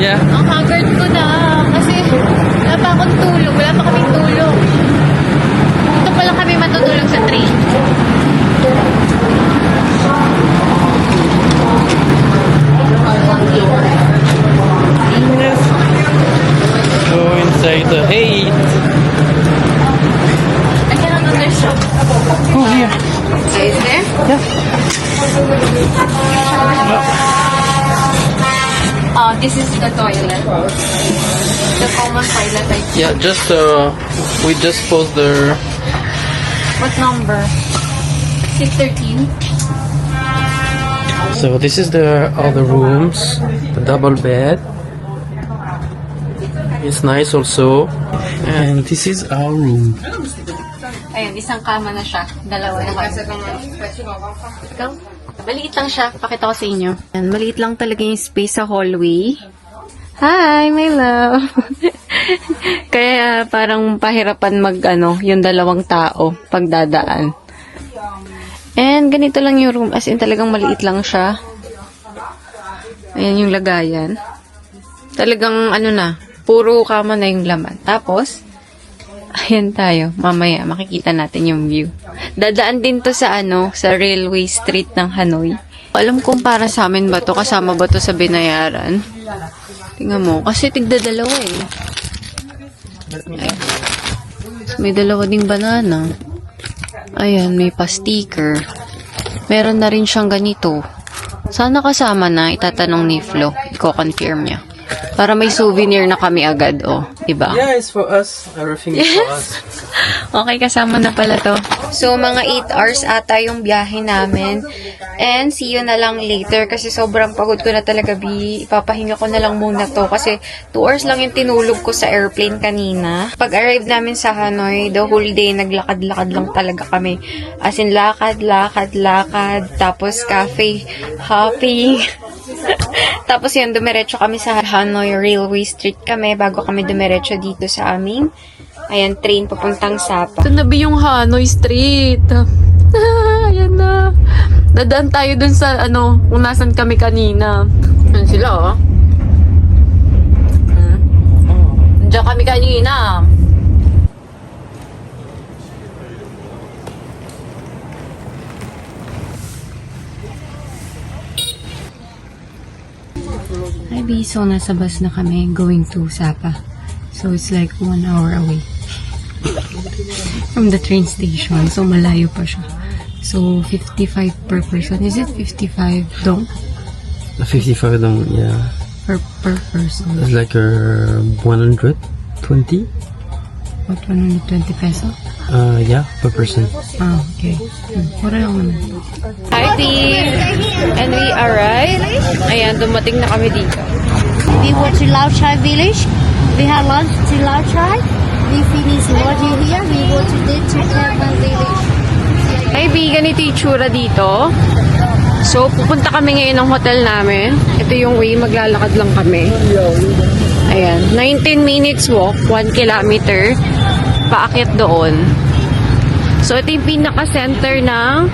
Yeah. Ang haggard ko na. Kasi wala pa akong tulog. Wala pa kaming tulog. Ito pa lang kami matutulog sa train. Go inside the hate. I cannot understand. Oh, here. Is there? Oh, this is the toilet. The common toilet. I Yeah, just uh, we just post the. What number? 613. So this is the the rooms, the double bed. It's nice also, and this is our room. Ayun, isang kama na siya. Dalawa na kami. Ikaw? Maliit lang siya. Pakita ko sa inyo. Yan, maliit lang talaga yung space sa hallway. Hi, my love. Kaya parang pahirapan mag, ano, yung dalawang tao pagdadaan. And ganito lang yung room. As in, talagang maliit lang siya. Ayan yung lagayan. Talagang, ano na, puro kama na yung laman. Tapos, Ayan tayo. Mamaya, makikita natin yung view. Dadaan din to sa ano, sa railway street ng Hanoi. Alam kong para sa amin ba to, kasama ba to sa binayaran? Tingnan mo, kasi tigda dalawa eh. Ay. May dalawa ding banana. Ayan, may pa-sticker. Meron na rin siyang ganito. Sana kasama na, itatanong ni Flo. Iko-confirm niya. Para may souvenir na kami agad, oh. Diba? Yeah, it's for us. Everything is for us. Okay, kasama na pala to. So, mga 8 hours ata yung biyahe namin. And see you na lang later kasi sobrang pagod ko na talaga, Bi. Ipapahinga ko na lang muna to kasi 2 hours lang yung tinulog ko sa airplane kanina. Pag-arrive namin sa Hanoi, the whole day, naglakad-lakad lang talaga kami. As in, lakad, lakad, lakad. Tapos, cafe, hopping. Tapos yun, dumiretso kami sa Hanoi Railway Street kami bago kami dumiretso dito sa aming ayan, train papuntang Sapa. Ito na ba yung Hanoi Street? ayan na. Dadaan tayo dun sa ano, kung nasan kami kanina. Ayan sila oh. 3, so nasa bus na kami going to Sapa. So it's like 1 hour away from the train station. So malayo pa siya. So 55 per person. Is it 55 dong? 55 dong, yeah. Per, per person. It's like uh, 120? What, 120 peso? Uh, yeah, per person. Oh, okay. What are you Hi, team! And we arrived. Ayan, dumating na kami dito. We went to Lao Chai village. We had lunch to Lao Chai. We finished working here. We go to the Kaipan village. Hi, B. Ganito yung dito. So, pupunta kami ngayon ng hotel namin. Ito yung way, maglalakad lang kami. Ayan. 19 minutes walk, 1 kilometer. Paakit doon. So, ito yung pinaka-center ng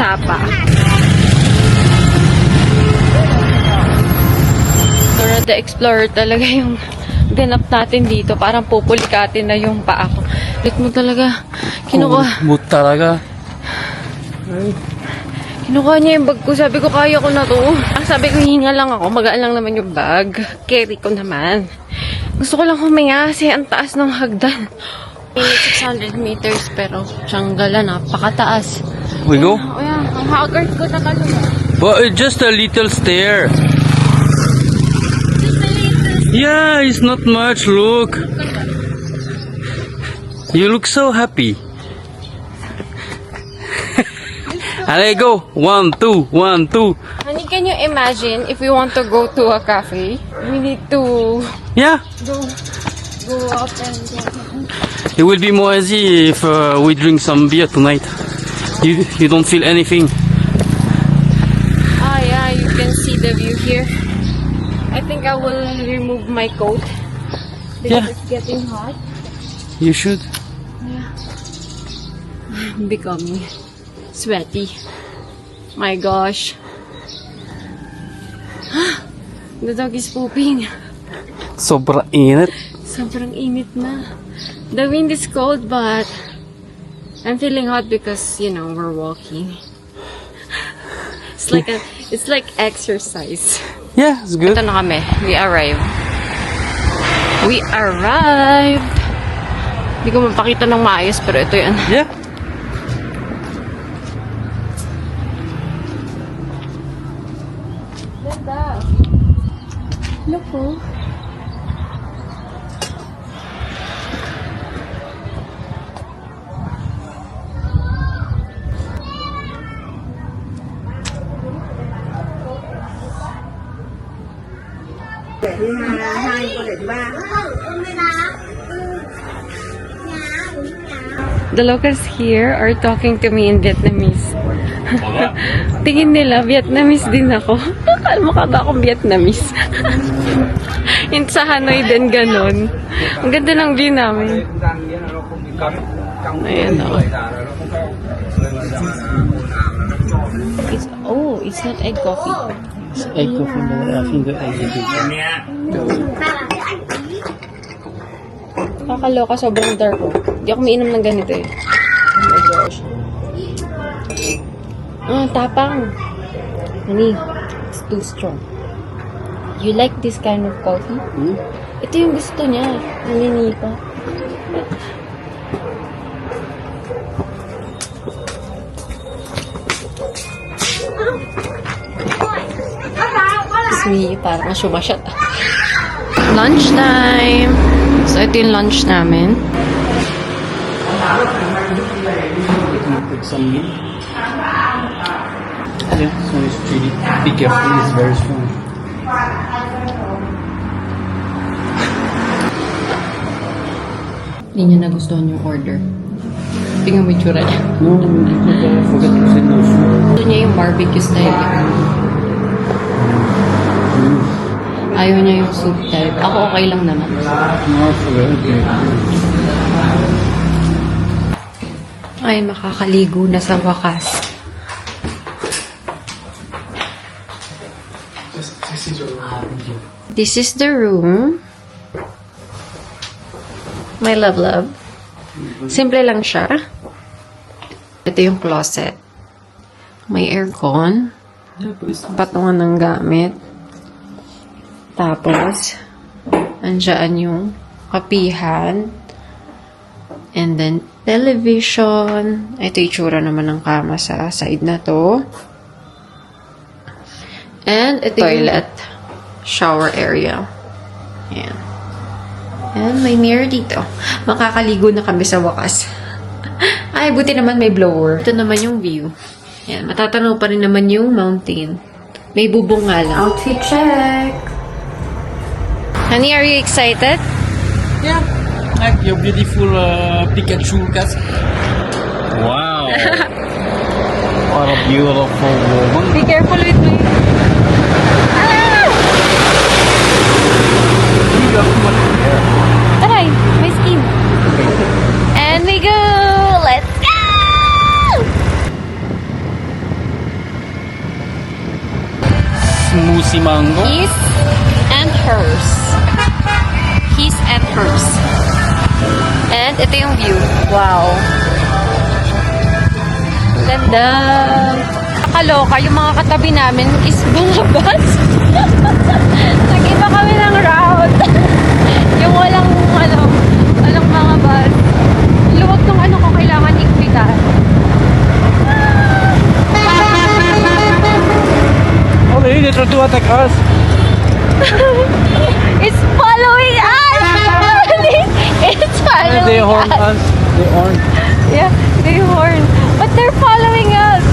Sapa. Dora the Explorer talaga yung ganap natin dito. Parang pupulikatin na yung paa ko. Lit mo talaga. Kinukuha. Boot talaga. Kinukuha niya yung bag ko. Sabi ko, kaya ko na to. Ah, sabi ko, hinga lang ako. Magaan lang naman yung bag. Carry ko naman. Gusto ko lang huminga kasi ang taas ng hagdan. May 600 meters pero Tiyanggala, napakataas. We go? Oh, yan. Ang haggard ko na kalunod. But it's just a little stair. Yeah, it's not much. Look. You look so happy. Allez, go. One, two, one, two. Honey, can you imagine if we want to go to a cafe? We need to Yeah, go, go up and it will be more easy if uh, we drink some beer tonight. You you don't feel anything. Ah, yeah, you can see the view here. I think I will remove my coat because Yeah. it's getting hot. You should. I'm becoming sweaty. My gosh. the dog is pooping. Sobra init. Sobrang init na. The wind is cold, but I'm feeling hot because, you know, we're walking. It's like a, it's like exercise. Yeah, it's good. Ito na kami. We arrived. We arrived! Hindi ko mapakita ng maayos, pero ito yan. Yeah. Look po. The locals here are talking to me in Vietnamese. Tingin nila, Vietnamese din ako. Akala mo ka ba akong Vietnamese? In sa Hanoi din ganon. Ang ganda ng view namin. Ayan o. It's, oh, it's not egg coffee. Egg coffee, I think the egg is Kakaloka, sobrang dark oh. Hindi ako umiinom ng ganito eh. Oh my gosh. Ah, tapang. Honey, it's too strong. You like this kind of coffee? Hmm? Ito yung gusto niya. Nalinipa. Sumi, parang sumasyat. Lunch time! So, ito yung lunch namin. Some milk. Yeah, so it's chili. Be careful, it's very strong. Hindi niya nagustuhan yung order. Tingnan mo yung tsura niya. No, I forgot to say no. Gusto niya yung barbecue style. Ayaw niya yung soup type. Ako okay lang naman. Ay, makakaligo na sa wakas. This is the room. My love, love. Simple lang siya. Ito yung closet. May aircon. Patungan ng gamit. Tapos, andyan yung kapihan. And then, television. Ito yung tsura naman ng kama sa side na to. And ito toilet. Shower area. Ayan. And may mirror dito. Makakaligo na kami sa wakas. Ay, buti naman may blower. Ito naman yung view. Ayan, matatanaw pa rin naman yung mountain. May bubong nga lang. Outfit check! Honey, are you excited? Yeah, like your beautiful uh, Pikachu cat. Wow. what a beautiful woman. Be careful with me. Ito yung view. Wow. Ganda. Nakaloka, yung mga katabi namin is mga bus. Nag-iba kami ng route. yung walang, ano, walang mga bus. Luwag ng ano ko kailangan ikpitan. Oh, really? They try to attack us. It's following us! it's following They horn us. us. They horn. Yeah, they horn. But they're following us.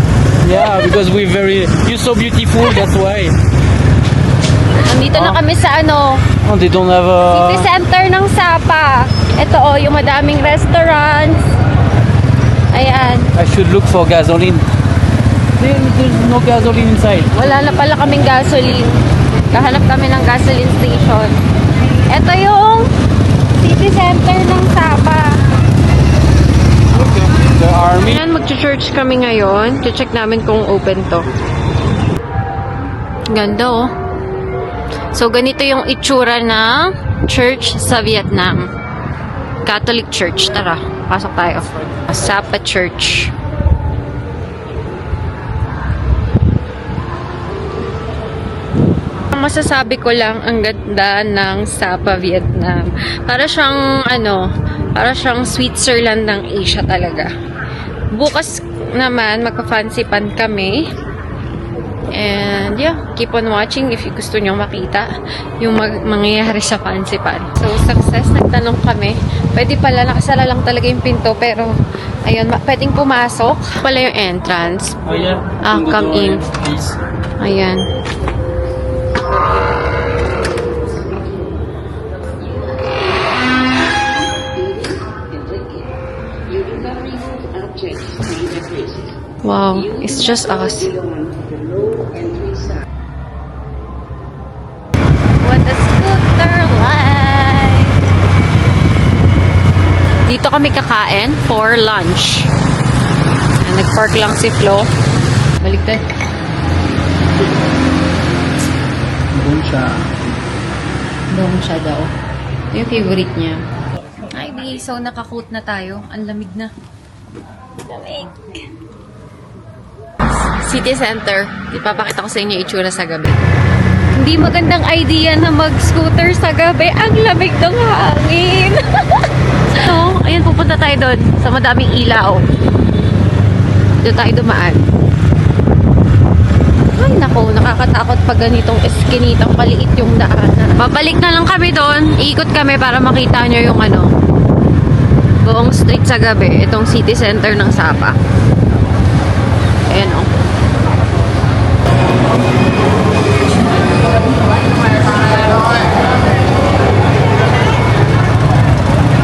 Yeah, because we're very. You're so beautiful. That's why. Nandito na kami sa ano, Oh, they don't have city a. center ng Sapa. Ito oh, yung madaming restaurants. Ayan. I should look for gasoline. There, there's no gasoline inside. Wala na pala kaming gasoline. Kahanap kami ng gasoline station. Ito yung city center ng Sapa. The army. Ayan, mag-church kami ngayon. Check namin kung open to. Ganda oh. So, ganito yung itsura ng church sa Vietnam. Catholic Church. Tara, pasok tayo. Sapa Church. Masasabi ko lang, ang ganda ng Sapa, Vietnam. Para siyang, ano, para siyang Switzerland ng Asia talaga. Bukas naman, magpa-fancy pan kami. And yeah, keep on watching if you gusto nyo makita yung mag- mangyayari sa fancy pan. So, success. Nagtanong kami. Pwede pala, nakasara lang talaga yung pinto. Pero, ayun, pwedeng pumasok. Pala yung entrance. Oh yeah. Ah, come in. Ayan. Wow, it's just us. What a scooter life! Dito kami kakain for lunch. Nag-park lang si Flo. Baliktad. Doon siya. Doon siya daw. Ito yung favorite niya. Ay, di. So, nakakoot na tayo. Ang lamig na. Lamig. City Center. Ipapakita ko sa inyo itsura sa gabi. Hindi magandang idea na mag-scooter sa gabi. Ang lamig ng hangin. so, ayan, pupunta tayo doon sa madaming ilaw. Doon tayo dumaan. Ay, nako, nakakatakot pag ganitong eskinitang paliit yung daanan. Babalik na lang kami doon. Iikot kami para makita nyo yung ano, buong street sa gabi. Itong city center ng Sapa. Ayan o.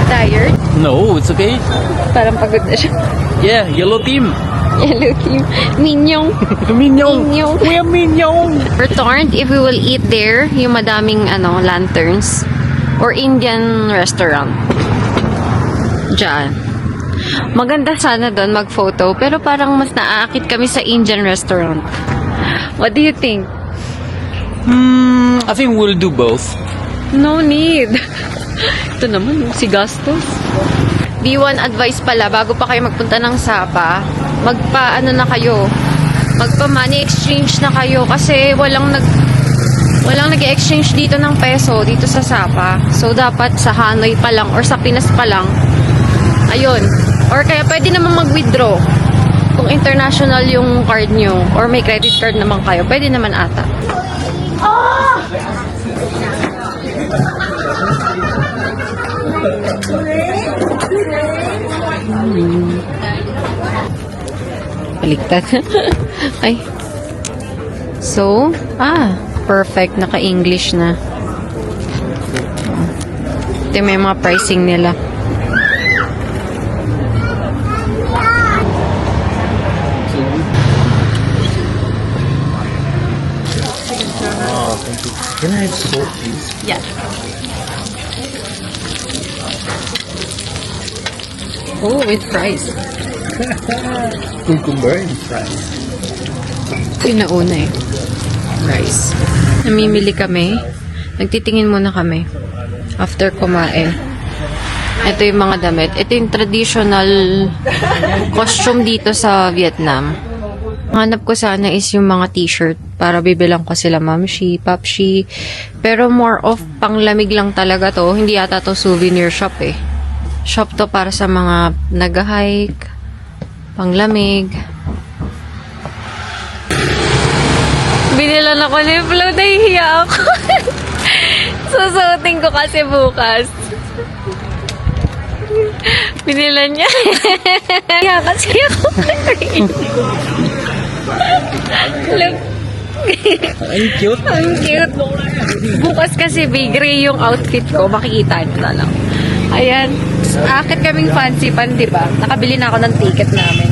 Tired? No, it's okay. Parang pagod na siya. Yeah, yellow team. Yellow team. Minyong. Minyong. Minyong. Kuya Minyong. Returned if we will eat there, yung madaming ano, lanterns. Or Indian restaurant. Diyan. Maganda sana doon mag-photo, pero parang mas naaakit kami sa Indian restaurant. What do you think? Hmm, I think we'll do both. No need. Ito naman, si Gastos. B1 advice pala, bago pa kayo magpunta ng Sapa, magpa, ano na kayo, magpa money exchange na kayo kasi walang nag, walang nag exchange dito ng peso dito sa Sapa. So, dapat sa Hanoi pa lang or sa Pinas pa lang. Ayun. Or kaya pwede naman mag-withdraw. Kung international yung card nyo or may credit card naman kayo, pwede naman ata. Baliktad. Ay. So, ah, perfect. Naka-English na. Ito yung may mga pricing nila. Can I have salt, please? Yeah. Oh, with fries. Cucumber and fries. Ito yung nauna eh. Rice. Namimili kami. Nagtitingin muna kami. After kumain. Ito yung mga damit. Ito yung traditional costume dito sa Vietnam. Hanap ko sana is yung mga t-shirt para bibilang ko sila mamshi, papshi. Pero more of panglamig lang talaga to. Hindi yata to souvenir shop eh. Shop to para sa mga nag-hike, panglamig. Binilan ako ni Flo, nahihiya ako. Susuotin ko kasi bukas. Binilan niya. Kaya kasi ako. Look, Ay, cute. ang cute. Bukas kasi big gray yung outfit ko. Makikita niyo na lang. Ayan. Akit kaming fancy pan, di ba? Nakabili na ako ng ticket namin.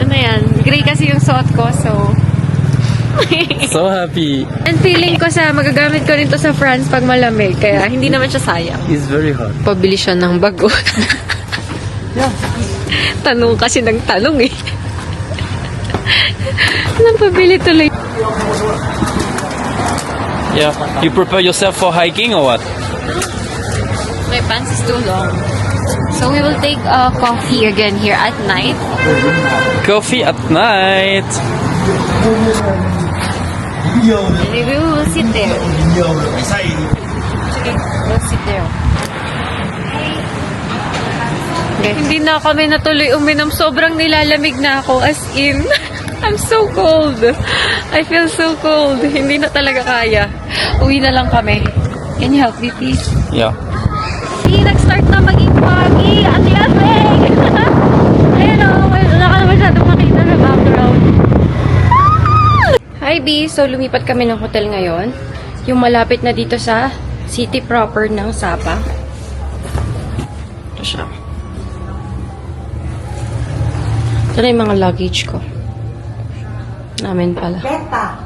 Ano yan? Gray kasi yung suot ko, so... So happy. And feeling ko sa magagamit ko rin to sa France pag malamig. Kaya hindi naman siya sayang. It's very hot. Pabili siya ng bago. tanong kasi ng tanong eh. Nang pabili tuloy. Yeah. You prepare yourself for hiking or what? My pants is too long. So we will take a coffee again here at night. Coffee at night. And we will sit there. Sige, we'll sit there. Okay. Hindi na kami natuloy uminom. Sobrang nilalamig na ako. As in, I'm so cold. I feel so cold. Hindi na talaga kaya. Uwi na lang kami. Can you help me, please? Yeah. See, nag-start na maging foggy. Ang lamig! Ayun o, wala ka na masyadong makita sa background. Hi, B. So, lumipat kami ng hotel ngayon. Yung malapit na dito sa city proper ng Sapa. Ito siya. Ito na yung mga luggage ko. Namin pala. Beta.